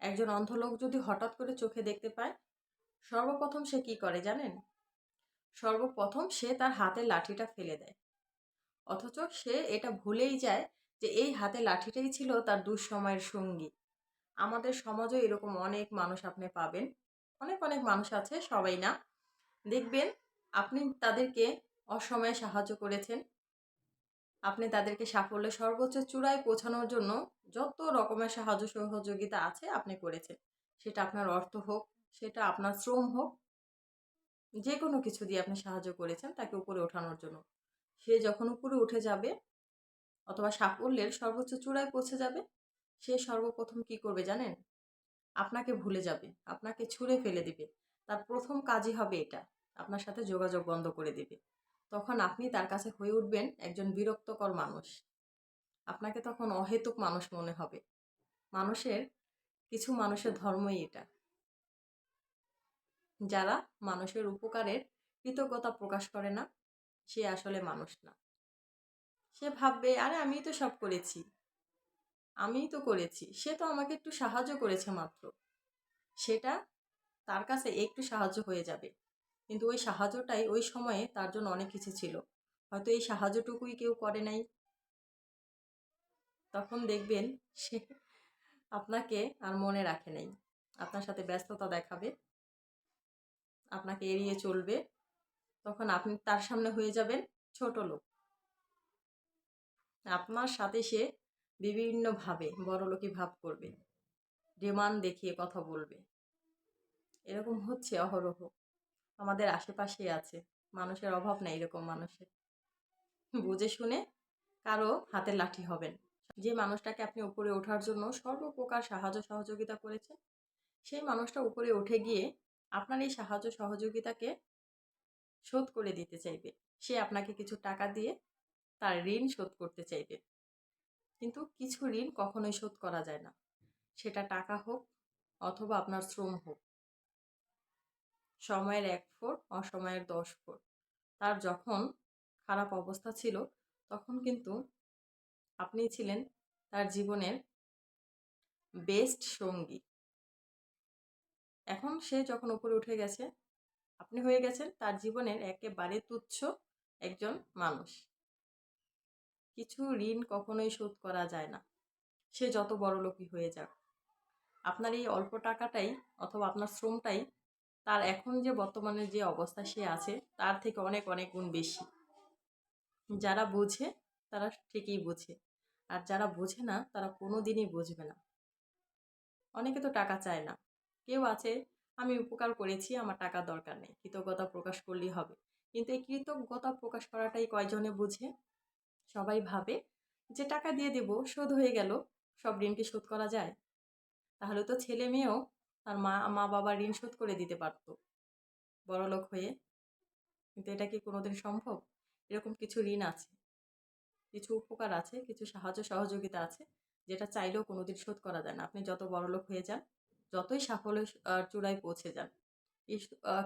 একজন অন্ধ লোক যদি হঠাৎ করে চোখে দেখতে পায়, সর্বপ্রথম সে কি করে জানেন? সর্বপ্রথম সে তার হাতের লাঠিটা ফেলে দেয়। অথচ সে এটা ভুলেই যায় যে এই হাতে লাঠিটাই ছিল তার দুঃসময়ের সঙ্গী। আমাদের সমাজে এরকম অনেক মানুষ আপনি পাবেন। অনেক অনেক মানুষ আছে, সবাই না। দেখবেন, আপনি তাদেরকে অসময়ে সাহায্য করেছেন। আপনি তাদেরকে সাফল্যের সর্বোচ্চ চূড়ায় পৌঁছানোর জন্য যত রকমের সাহায্য সহযোগিতা আছে আপনি করেছেন। সেটা আপনার অর্থ হোক, সেটা আপনার শ্রম হোক যে কোনো কিছু দিয়ে আপনি সাহায্য করেছেন তাকে উপরে ওঠানোর জন্য। সে যখন উপরে উঠে যাবে অথবা সাফল্যের সর্বোচ্চ চূড়ায় পৌঁছে যাবে, সে সর্বপ্রথম কি করবে জানেন? আপনাকে ভুলে যাবে, আপনাকে ছুঁড়ে ফেলে দিবে। তার প্রথম কাজই হবে এটা। আপনার সাথে যোগাযোগ বন্ধ করে দিবে। তখন আপনি তার কাছে হয়ে উঠবেন একজন বিরক্তকর মানুষ। আপনাকে তখন অহেতুক মানুষ মনে হবে। মানুষের, কিছু মানুষের ধর্মই এটা। যারা মানুষের উপকারের কৃতজ্ঞতা প্রকাশ করে না, সে আসলে মানুষ না। সে ভাববে, আরে আমি তো সব করেছি। আমিই তো করেছি। সে তো আমাকে একটু সাহায্য করেছে মাত্র। সেটা তার কাছে একটু সাহায্য হয়ে যাবে। কিন্তু ওই সাহায্যটাই ওই সময়ে তার জন্য অনেক কিছু ছিল। হয়তো এই সাহায্যটুকুই কেউ করে নাই। তখন দেখবেন সে আপনাকে আর মনে রাখে নাই। আপনার সাথে ব্যস্ততা দেখাবে। আপনাকে এড়িয়ে চলবে। তখন আপনি তার সামনে হয়ে যাবেন ছোট লোক। আপনার সাথে সে বিভিন্নভাবে বড়লোকি ভাব করবে। ডিমান্ড দেখিয়ে কথা বলবে। এরকম হচ্ছে অহরহ। আমাদের আশেপাশেই আছে। মানুষের অভাব নেই এরকম মানুষের। বুঝে শুনে কারও হাতের লাঠি হবেন যে মানুষটাকে আপনি উপরে ওঠার জন্য সর্বপ্রকার সাহায্য সহযোগিতা করেছেন, সেই মানুষটা উপরে উঠে গিয়ে আপনার এই সাহায্য সহযোগিতাকে শোধ করে দিতে চাইবে। সে আপনাকে কিছু টাকা দিয়ে তার ঋণ শোধ করতে চাইবে। কিন্তু কিছু ঋণ কখনোই শোধ করা যায় না। সেটা টাকা হোক অথবা আপনার শ্রম হোক। সময়ের এক ফোর অসময়ের দশ ফোর তার যখন খারাপ অবস্থা ছিল, তখন কিন্তু আপনি ছিলেন তার জীবনের বেস্ট সঙ্গী। এখন সে যখন উপরে উঠে গেছে, আপনি হয়ে গেছেন তার জীবনের একেবারে তুচ্ছ একজন মানুষ। কিছু ঋণ কখনোই শোধ করা যায় না। সে যত বড় লোকই হয়ে যাক। আপনার এই অল্প টাকাটাই অথবা আপনার শ্রমটাই তার এখন যে বর্তমানে যে অবস্থা সে আছে, তার থেকে অনেক অনেক গুণ বেশি। যারা বোঝে, তারা ঠিকই বোঝে। আর যারা বোঝে না, তারা কোনো দিনই বুঝবে না। অনেকে তো টাকা চায় না। কেউ আছে, আমি উপকার করেছি, আমার টাকা দরকার নেই। কৃতজ্ঞতা প্রকাশ করলেই হবে। কিন্তু এই কৃতজ্ঞতা প্রকাশ করাটাই কয়জনে বুঝে? সবাই ভাবে যে টাকা দিয়ে দেব, শোধ হয়ে গেল, সব ঋণ কি শোধ করা যায়? তাহলে তো ছেলে মেয়েও তার মা মা বাবা ঋণ শোধ করে দিতে পারত। বড়লোক হয়ে। কিন্তু এটা কি কোনোদিন সম্ভব? এরকম কিছু ঋণ আছে। কিছু উপকার আছে, কিছু সাহায্য, সহযোগিতা আছে, যেটা চাইলেও কোনোদিন শোধ করা যায় না। আপনি যত বড়লোক হয়ে যান, যতই সাফল্যের চূড়ায় পৌঁছে যান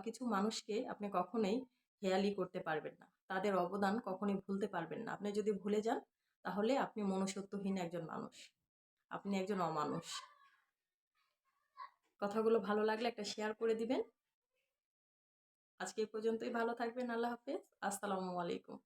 কিছু মানুষকে আপনি কখনোই হেয়ালি করতে পারবেন না। তাদের অবদান কখনোই ভুলতে পারবেন না। আপনি যদি ভুলে যান, তাহলে আপনি মনুষ্যত্বহীন একজন মানুষ। আপনি একজন অমানুষ। কথাগুলো ভালো লাগলে একটা শেয়ার করে দিবেন। আজকে পর্যন্তই ভালো থাকবেন, আল্লাহ হাফেজ। আসসালামু আলাইকুম।